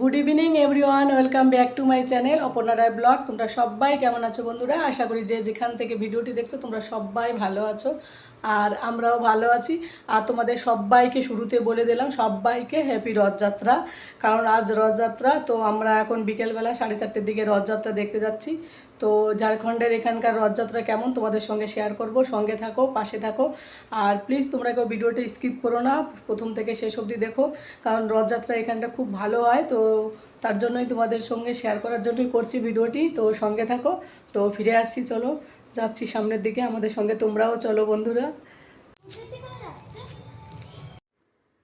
Good evening everyone welcome back to my channel Aparna Roy vlog তোমরা সবাই কেমন আছো বন্ধুরা? আশা করি যে যেখান থেকে ভিডিওটি দেখছ, তোমরা সবাই ভালো আছো আর আমরাও ভালো আছি। আর তোমাদের সবাইকে শুরুতে বলে দিলাম, সবাইকে হ্যাপি রথযাত্রা। কারণ আজ রথযাত্রা, তো আমরা এখন বিকেলবেলা সাড়ে চারটের দিকে রথযাত্রা দেখতে যাচ্ছি। তো ঝাড়খণ্ডের এখানকার রথযাত্রা কেমন? তোমাদের সঙ্গে শেয়ার করব। সঙ্গে থাকো, পাশে থাকো। আর প্লিজ তোমরা কেউ ভিডিওটা স্কিপ করো না। প্রথম থেকে শেষ অবধি দেখো। কারণ রথযাত্রা এখানটা খুব ভালো হয়। তো তার জন্যই তোমাদের সঙ্গে শেয়ার করার জন্যই করছি ভিডিওটি। তো সঙ্গে থাকো। তো ফিরে আসছি, চলো। যাচ্ছি সামনের দিকে। আমাদের সঙ্গে তোমরাও চলো, বন্ধুরা।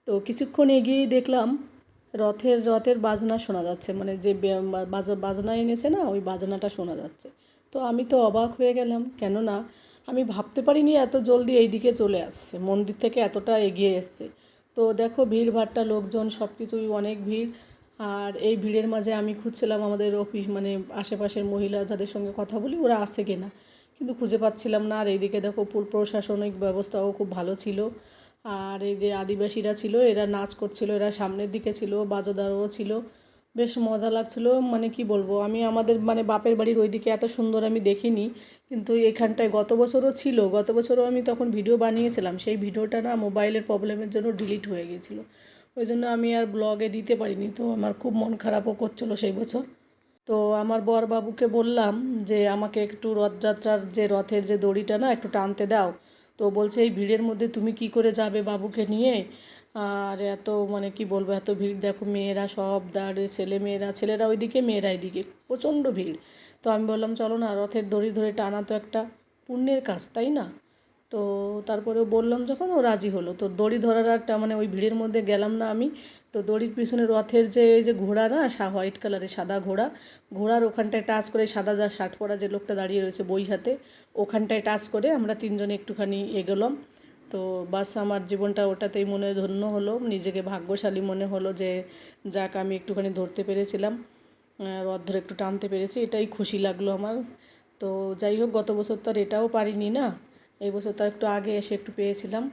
তো কিছুক্ষণ এগিয়েই দেখলাম রথের রথের বাজনা শোনা যাচ্ছে। মানে যে বাজ- বাজনা এনেছে না, ওই বাজনাটা শোনা যাচ্ছে। তো আমি তো অবাক হয়ে গেলাম। কেননা আমি ভাবতে পারিনি এত জলদি এই দিকে চলে আসছে। মন্দির থেকে এতটা এগিয়ে এসছে। তো দেখো ভিড় ভাট্টা লোকজন সব কিছুই অনেক ভিড়। আর এই ভিড়ের মাঝে আমি খুঁজছিলাম আমাদের অফিস মানে আশেপাশের মহিলা যাদের সঙ্গে কথা বলি, ওরা আসছে কিনা। কিন্তু খুঁজে পাচ্ছিলাম না। আর এইদিকে দেখো পুর, প্রশাসনিক ব্যবস্থাও খুব ভালো ছিল। আর এই যে আদিবাসীরা ছিল, এরা নাচ করছিল, এরা সামনের দিকে ছিল, বাজোদারও ছিল। বেশ মজা লাগছিল মানে কি বলব, আমি আমাদের মানে বাপের বাড়ির ওইদিকে এত সুন্দর আমি দেখিনি। কিন্তু এখানটায় গত বছরও ছিল, গত বছরও আমি তখন ভিডিও বানিয়েছিলাম, সেই ভিডিওটা না মোবাইলের প্রবলেমের জন্য ডিলিট হয়ে গিয়েছিল। ওই জন্য আমি আর ব্লগে দিতে পারিনি, তো আমার খুব মন খারাপও করছিল সেই বছর। তো আমার বর বাবুকে বললাম যে, আমাকে একটু রথযাত্রার যে রথের যে দড়িটা না, একটু টানতে দাও। তো বলছে, এই ভিড়ের মধ্যে তুমি কি করে যাবে বাবুকে নিয়ে? আর এত মানে কি বলব, এত ভিড়, দেখো মেয়েরা সব দাঁড়িয়ে ছেলে মেয়েরা, ছেলেরা ওইদিকে, মেয়েরা এদিকে, প্রচণ্ড ভিড়। তো আমি বললাম, চলো না, রথের দড়ি ধরে টানা তো একটা পুণ্যের কাজ, তাই না? তো তারপরে বললাম, যখন ও রাজি হলো, তো দড়ি ধরার একটা মানে ওই ভিড়ের মধ্যে গেলাম না আমি তো দড়ির পিছনে রথের যে, এই যে ঘোড়া না, সা, হোয়াইট কালারের সাদা ঘোড়া, ঘোড়ার ওখানটায় টাচ করে সাদা যা শার্ট পরা যে লোকটা দাঁড়িয়ে রয়েছে বই হাতে, ওখানটায় টাচ করে আমরা তিনজনে একটুখানি এগোলাম। তো বাস আমার জীবনটা ওটাতেই মনে ধন্য হলো, নিজেকে ভাগ্যশালী মনে হলো যে, যাক আমি একটুখানি ধরতে পেরেছিলাম রথ ধরে একটু টানতে পেরেছি, এটাই খুশি লাগল আমার। তো যাই হোক, গত বছর তো আর এটাও পারিনি না, এই বছর তো একটু আগে এসে একটু পেয়েছিলাম।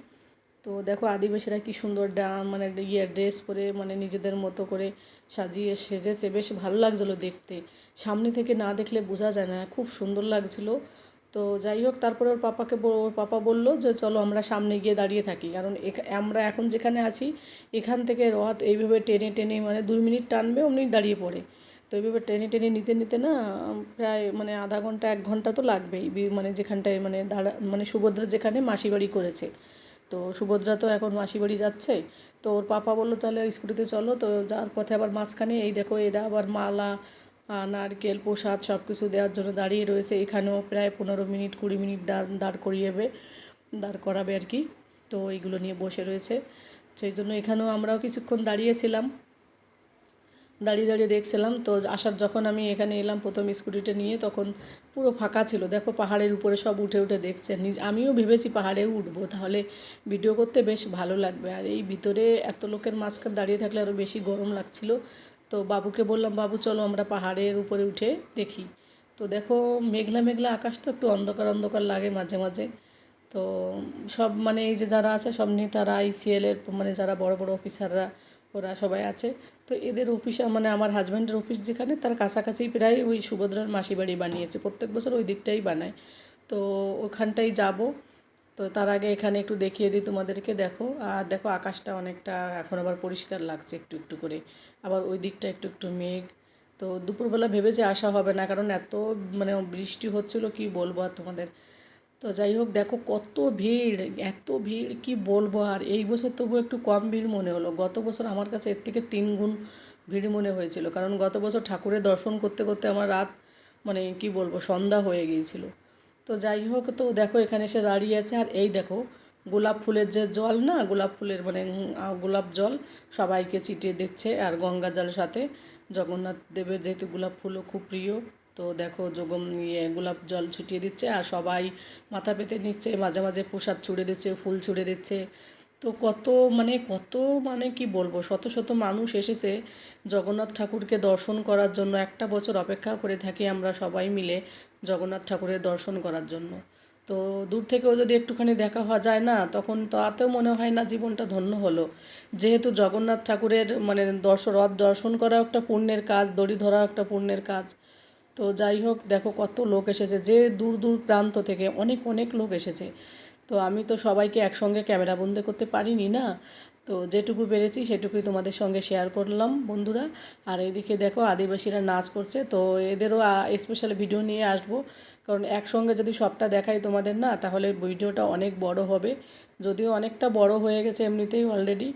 তো দেখো আদিবাসীরা কি সুন্দর ডা মানে ইয়ে ড্রেস পরে মানে নিজেদের মতো করে সাজিয়ে সেজেছে, বেশ ভালো লাগছিল দেখতে। সামনে থেকে না দেখলে বোঝা যায় না, খুব সুন্দর লাগছিল। তো যাই হোক, তারপরে ওর পাপাকে ওর পাপা বলল যে, চলো আমরা সামনে গিয়ে দাঁড়িয়ে থাকি। কারণ আমরা এখন যেখানে আছি, এখান থেকে রথ এইভাবে টেনে টেনে মানে দুই মিনিট টানবে, অমনি দাঁড়িয়ে পড়ে। তো এইভাবে টেনে টেনে নিতে নিতে না, প্রায় মানে আধা ঘণ্টা, এক ঘণ্টা তো লাগবেই মানে যেখানটায় মানে দাঁড়া মানে সুভদ্রা যেখানে মাসি বাড়ি করেছে। তো সুভদ্রা তো এখন মাসি বাড়ি যাচ্ছে। তো ওর পাপা বলল, তাহলে স্কুটিতে চলো। তো যার পথে আবার মাঝখানে এই দেখো, এরা আবার মালা নারকেল, প্রসাদ সব কিছু দেওয়ার জন্য দাঁড়িয়ে রয়েছে। এখানেও প্রায় পনেরো মিনিট, কুড়ি মিনিট দাঁড় দাঁড় করিয়েবে দাঁড় করাবে আর কি। তো এইগুলো নিয়ে বসে রয়েছে। সেই জন্য এখানেও আমরাও কিছুক্ষণ দাঁড়িয়েছিলাম। দাঁড়িয়ে দাঁড়িয়ে দেখছিলাম। তো আসার যখন আমি এখানে এলাম প্রথম স্কুটিটা নিয়ে, তখন পুরো ফাঁকা ছিল। দেখো পাহাড়ের উপরে সব উঠে উঠে দেখছে। নিজ, আমিও ভেবেছি পাহাড়ে উঠবো, তাহলে ভিডিও করতে বেশ ভালো লাগবে। আর এই ভিতরে এত লোকের মাঝখানে দাঁড়িয়ে থাকলে আরও বেশি গরম লাগছিল। তো বাবুকে বললাম, বাবু, চলো আমরা পাহাড়ের উপরে উঠে দেখি। তো দেখো মেঘলা মেঘলা আকাশ তো একটু অন্ধকার অন্ধকার লাগে মাঝে মাঝে। তো সব মানে এই যে যারা আছে, সব নেতারা আইসিএলের মানে যারা বড় বড় অফিসাররা ওরা সবাই আছে। তো এদের অফিস মানে আমার হাজব্যান্ডের অফিস যেখানে, তার কাছাকাছি প্রায় ওই সুভদ্রার মাসি বাড়ি বানিয়েছে। প্রত্যেক বছর ওই দিকটাই বানায়। তো ওখানটাই যাব। তো তার আগে এখানে একটু দেখিয়ে দিই তোমাদেরকে, দেখো। আর দেখো, আকাশটা অনেকটা এখন আবার পরিষ্কার লাগছে একটু একটু করে। আবার ওই দিকটা একটু একটু মেঘ। তো দুপুরবেলা ভেবেছে আসা হবে না, কারণ এত মানে বৃষ্টি হচ্ছিল, কি বলব আর তোমাদের। তো যাই হোক, দেখো কত ভিড়, এত ভিড়, কি বলব আর? এই বছর তবু একটু কম ভিড় মনে হলো। গত বছর আমার কাছে এর থেকে তিন গুণ ভিড় মনে হয়েছিল। কারণ গত বছর ঠাকুরের দর্শন করতে করতে আমার রাত মানে কি বলব, সন্ধ্যা হয়ে গিয়েছিল। তো যাই হোক, তো দেখো এখানে এসে দাঁড়িয়ে আছে। আর এই দেখো, গোলাপ ফুলের যে জল না, গোলাপ ফুলের মানে গোলাপ জল সবাইকে ছিটিয়ে দিচ্ছে। আর গঙ্গা জলের সাথে জগন্নাথ দেবের যেহেতু গোলাপ ফুলও খুব প্রিয় তো দেখো যোগম ইয়ে গোলাপ জল ছিটিয়ে দিচ্ছে আর সবাই মাথা পেতে নিচ্ছে, মাঝে মাঝে প্রসাদ ছুঁড়ে দিচ্ছে, ফুল ছুঁড়ে দিচ্ছে। তো কত মানে কত মানে কি বলব, শত শত মানুষ এসেছে জগন্নাথ ঠাকুরকে দর্শন করার জন্য। একটা বছর অপেক্ষা করে থাকি আমরা সবাই মিলে জগন্নাথ ঠাকুরের দর্শন করার জন্য। তো দূর থেকেও যদি একটুখানি দেখা হওয়া যায় না, তখন তাতেও মনে হয় না জীবনটা ধন্য হলো। যেহেতু জগন্নাথ ঠাকুরের মানে দর্শন রথ দর্শন করাও একটা পুণ্যের কাজ, দড়ি ধরাও একটা পুণ্যের কাজ। তো যাই হোক, দেখো কত লোক এসেছে। যে দূর দূর প্রান্ত থেকে অনেক অনেক লোক এসেছে। তো আমি তো সবাইকে একসঙ্গে ক্যামেরা বন্দি করতে পারিনি না। তো যেটুকু পেরেছি সেটুকুই তোমাদের সঙ্গে শেয়ার করলাম বন্ধুরা। আর এদিকে দেখো আদিবাসীরা নাচ করছে। তো এদেরও স্পেশাল ভিডিও নিয়ে আসব। কারণ একসঙ্গে যদি সবটা দেখাই তোমাদের না, তাহলে ভিডিওটা অনেক বড় হবে। যদিও অনেকটা বড় হয়ে গেছে এমনিতেই অলরেডি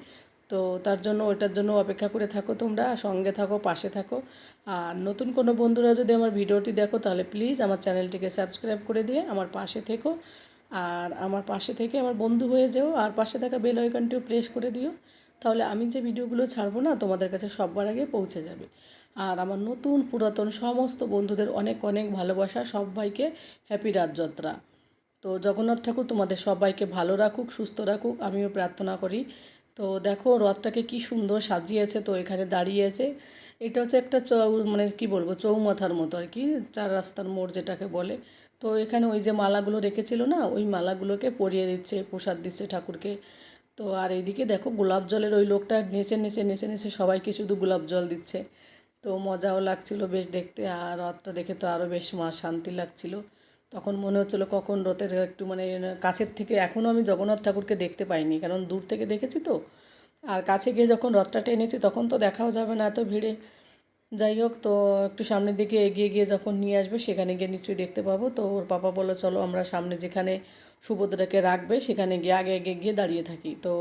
তো তার জন্য ওটার জন্য অপেক্ষা করে থাকো তোমরা, সঙ্গে থাকো, পাশে থাকো। আর নতুন কোনো বন্ধুরা যদি আমার ভিডিওটি দেখো, তাহলে প্লিজ আমার চ্যানেলটিকে সাবস্ক্রাইব করে দিয়ে আমার পাশে থেকো। আর আমার পাশে থেকে আমার বন্ধু হয়ে যেও, আর পাশে থাকা বেল আইকনটিও প্রেস করে দিও। তাহলে আমি যে ভিডিওগুলো ছাড়বো না, তোমাদের কাছে সবার আগে পৌঁছে যাবে। আর আমার নতুন পুরাতন সমস্ত বন্ধুদের অনেক অনেক ভালোবাসা, সবাইকে হ্যাপি রাতযাত্রা। তো জগন্নাথ ঠাকুর তোমাদের সবাইকে ভালো রাখুক, সুস্থ রাখুক, আমিও প্রার্থনা করি। তো দেখো রথটাকে কি সুন্দর সাজিয়েছে, তো এখানে দাঁড়িয়েছে। এটা হচ্ছে একটা চৌ মানে কি বলব, চৌমাথার মতো আর কি, চার রাস্তার মোড় যেটাকে বলে। তো এখানে ওই যে মালাগুলো রেখেছিল না, ওই মালাগুলোকে পরিয়ে দিচ্ছে, প্রসাদ দিচ্ছে ঠাকুরকে। তো আর এইদিকে দেখো গোলাপ জলের ওই লোকটা নেচে নেচে নেচে নেচে সবাইকে শুধু গোলাপ জল দিচ্ছে। তো মজাও লাগছিল বেশ দেখতে, আর রথটা দেখে তো আরও বেশ মা শান্তি লাগছিল। তখন মনে হচ্ছিল কখন রথের একটু মানে কাছের থেকে এখনও আমি জগন্নাথ ঠাকুরকে দেখতে পাইনি। কারণ দূর থেকে দেখেছি তো। আর কাছে গিয়ে যখন রথটা টেনেছি, তখন তো দেখাও যাবে না এত ভিড়ে। যাই হোক, তো একটু সামনের দিকে এগিয়ে গিয়ে যখন নিয়ে আসবে, সেখানে গিয়ে নিশ্চয়ই দেখতে পাবো। তো ওর পাপা বলল, চলো আমরা সামনে যেখানে সুভদ্রাকে রাখবে, সেখানে গিয়ে আগে আগে গিয়ে দাঁড়িয়ে থাকি। তো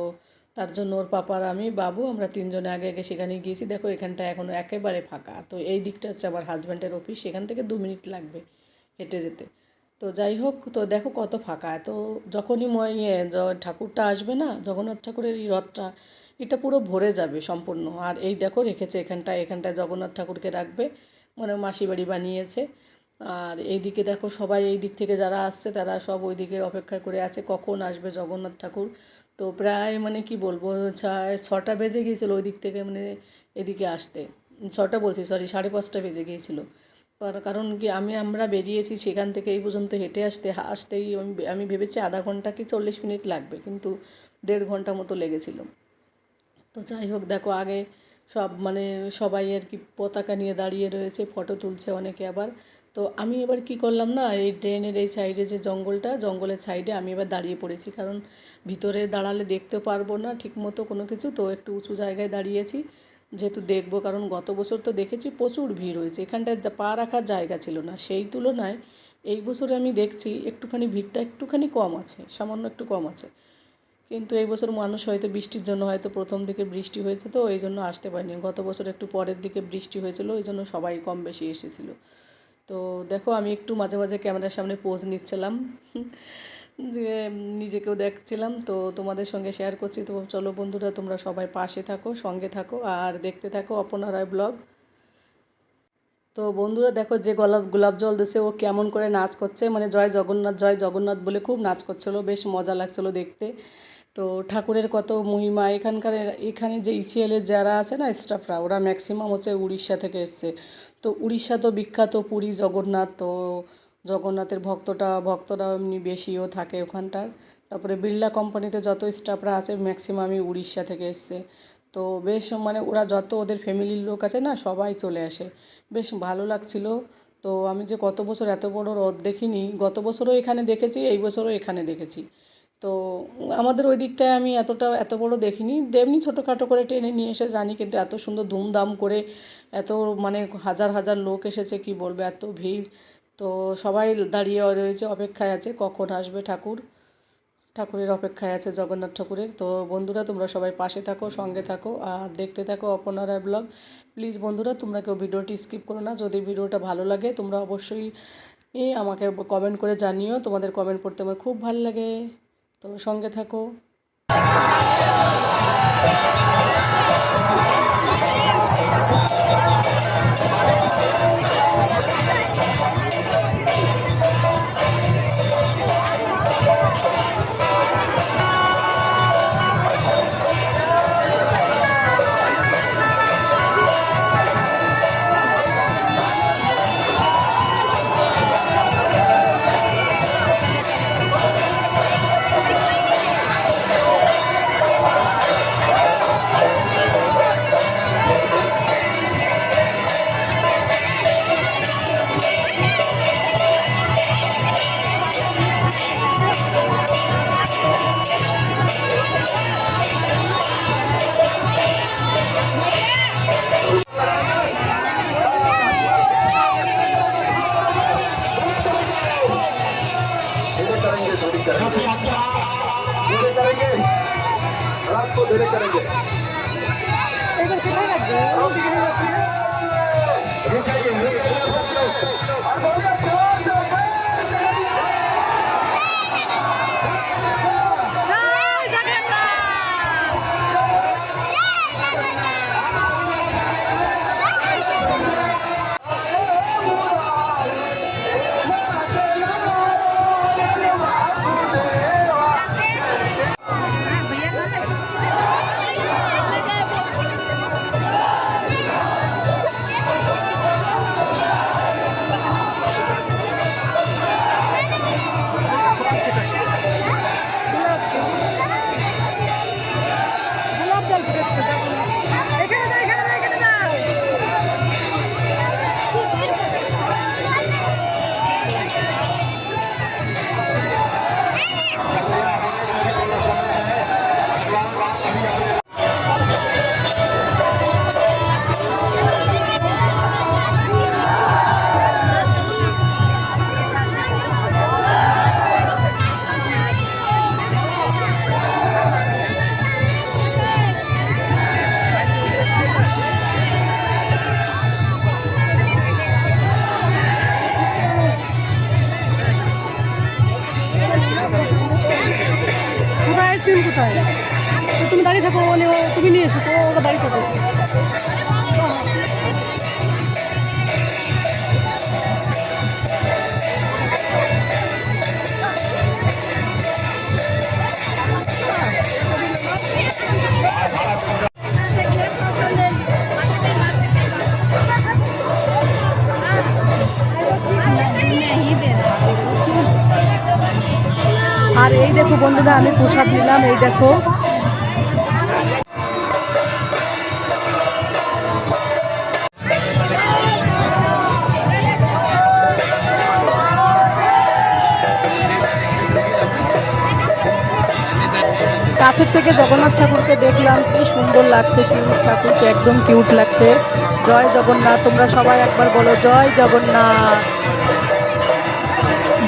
তার জন্য ওর পাপার আমি, বাবু, আমরা তিনজনে আগে আগে সেখানে গিয়েছি। দেখো, এখানটা এখনও একেবারে ফাঁকা। তো এই দিকটা হচ্ছে আমার হাজব্যান্ডের অফিস সেখান থেকে দু মিনিট লাগবে হেঁটে যেতে। তো যাই হোক, তো দেখো কত ফাঁকা। তো যখনই ইয়ে ঠাকুরটা আসবে না, জগন্নাথ ঠাকুরের এই রথটা, এটা পুরো ভরে যাবে সম্পূর্ণ। আর এই দেখো রেখেছে এখানটায় এখানটায় জগন্নাথ ঠাকুরকে রাখবে মানে মাসি বাড়ি বানিয়েছে। আর এইদিকে দেখো সবাই এই দিক থেকে যারা আসছে, তারা সব ওই দিকে অপেক্ষা করে আছে, কখন আসবে জগন্নাথ ঠাকুর। তো প্রায় মানে কি বলব ছটা বেজে গিয়েছিল ওই দিক থেকে মানে এদিকে আসতে। ছটা বলছি সরি সাড়ে পাঁচটা বেজে গিয়েছিল। কারণ কি আমি আমরা বেরিয়েছি সেখান থেকে এই পর্যন্ত হেঁটে আসতে, আসতেই আমি ভেবেছি আধা ঘণ্টা কি চল্লিশ মিনিট লাগবে, কিন্তু দেড় ঘণ্টা মতো লেগেছিল। তো যাই হোক, দেখো আগে সব মানে সবাই আর কি পতাকা নিয়ে দাঁড়িয়ে রয়েছে, ফটো তুলছে অনেকে আবার। তো আমি এবার কি করলাম না, এই ড্রেনের এই সাইডে যে জঙ্গলটা, জঙ্গলের সাইডে আমি এবার দাঁড়িয়ে পড়েছি। কারণ ভিতরে দাঁড়ালে দেখতে পারব না ঠিকমতো কোনো কিছু, তো একটু উঁচু জায়গায় দাঁড়িয়েছি। যেহেতু দেখব, কারণ গত বছর তো দেখেছি প্রচুর ভিড় হয়েছে। এখানটায় পা রাখার জায়গা ছিল না। সেই তুলনায় এই বছরে আমি দেখছি একটুখানি ভিড়টা একটুখানি কম আছে, সামান্য একটু কম আছে। কিন্তু এই বছর মানুষ হয়তো বৃষ্টির জন্য হয়তো প্রথম দিকে বৃষ্টি হয়েছে তো, এই জন্য আসতে পারিনি। গত বছর একটু পরের দিকে বৃষ্টি হয়েছিল ওই জন্য সবাই কম বেশি এসেছিল। তো দেখো, আমি একটু মাঝে মাঝে ক্যামেরার সামনে পোজ নিচ্ছিলাম। নিজেকেও দেখছিলাম, তো তোমাদের সঙ্গে শেয়ার করছি। তো চলো বন্ধুরা, তোমরা সবাই পাশে থাকো, সঙ্গে থাকো, আর দেখতে থাকো অপনা রায় ব্লগ। তো বন্ধুরা, দেখো যে গোলাপ গোলাপ জল দিছে, ও কেমন করে নাচ করছে। মানে জয় জগন্নাথ জয় জগন্নাথ বলে খুব নাচ করছিল, বেশ মজা লাগছিল দেখতে। তো ঠাকুরের কত মহিমা, এখানকার, এখানে যে ইসিএলের যারা আছে না স্টাফরা ওরা ম্যাক্সিমাম হচ্ছে উড়িষ্যা থেকে এসছে। তো উড়িষ্যা তো বিখ্যাত পুরী জগন্নাথ, তো জগন্নাথের ভক্তটা ভক্তরা এমনি বেশিও থাকে ওখানটার। তারপরে বিড়লা কোম্পানিতে যত স্টাফরা আছে ম্যাক্সিমামই উড়িষ্যা থেকে এসছে। তো বেশ মানে ওরা যত ওদের ফ্যামিলির লোক আছে না, সবাই চলে আসে। বেশ ভালো লাগছিল। তো আমি যে গত বছর এত বড় রথ দেখিনি, গত বছরও এখানে দেখেছি, এই বছরও এখানে দেখেছি। তো আমাদের ওই দিকটায় আমি এতটা, এত বড় দেখিনি। এমনি ছোটোখাটো করে টেনে নিয়ে এসে জানি, কিন্তু এত সুন্দর ধুমধাম করে এত মানে হাজার হাজার লোক এসেছে, কি বলবে, এত ভিড়। তো সবাই দাঁড়িয়ে রয়েছে, অপেক্ষায় আছে, কখন আসবে ঠাকুর? ঠাকুরের অপেক্ষায় আছে জগন্নাথ ঠাকুরের। তো বন্ধুরা, তোমরা সবাই পাশে থাকো, সঙ্গে থাকো আর দেখতে থাকো অপনারা ব্লগ। প্লিজ বন্ধুরা, তোমরা কেউ ভিডিওটি স্কিপ করো না। যদি ভিডিওটা ভালো লাগে, তোমরা অবশ্যই আমাকে কমেন্ট করে জানিও। তোমাদের কমেন্ট পড়তে আমার খুব ভালো লাগে। তো সঙ্গে থাকো। চ্যালেঞ্জে নিয়ে যাব বলে তুমি নিয়ে এসো তো ওরা বাড়িতে আর এই দেখো বন্ধুরা, আমি প্রসাদ নিলাম, এই দেখো। কাছের থেকে জগন্নাথ ঠাকুরকে দেখলাম, কি সুন্দর লাগছে কিউট ঠাকুরকে একদম কিউট লাগছে। জয় জগন্নাথ, তোমরা সবাই একবার বলো, জয় জগন্নাথ।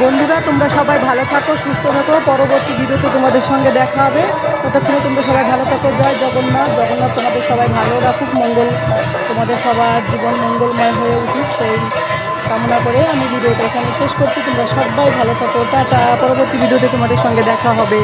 বন্ধুরা, তোমরা সবাই ভালো থাকো, সুস্থ থাকো। পরবর্তী ভিডিওতে তোমাদের সঙ্গে দেখা হবে। ততক্ষণে তোমরা সবাই ভালো থাকো। জয় জগন্নাথ জগন্নাথ তোমাদের সবাই ভালো রাখুক, মঙ্গল তোমাদের সবার জীবন মঙ্গলময় হয়ে উঠুক। সেই কামনা করে আমি ভিডিওটা এখানে শেষ করছি। তোমরা সবাই ভালো থাকো। টাটা। পরবর্তী ভিডিওতে তোমাদের সঙ্গে দেখা হবে।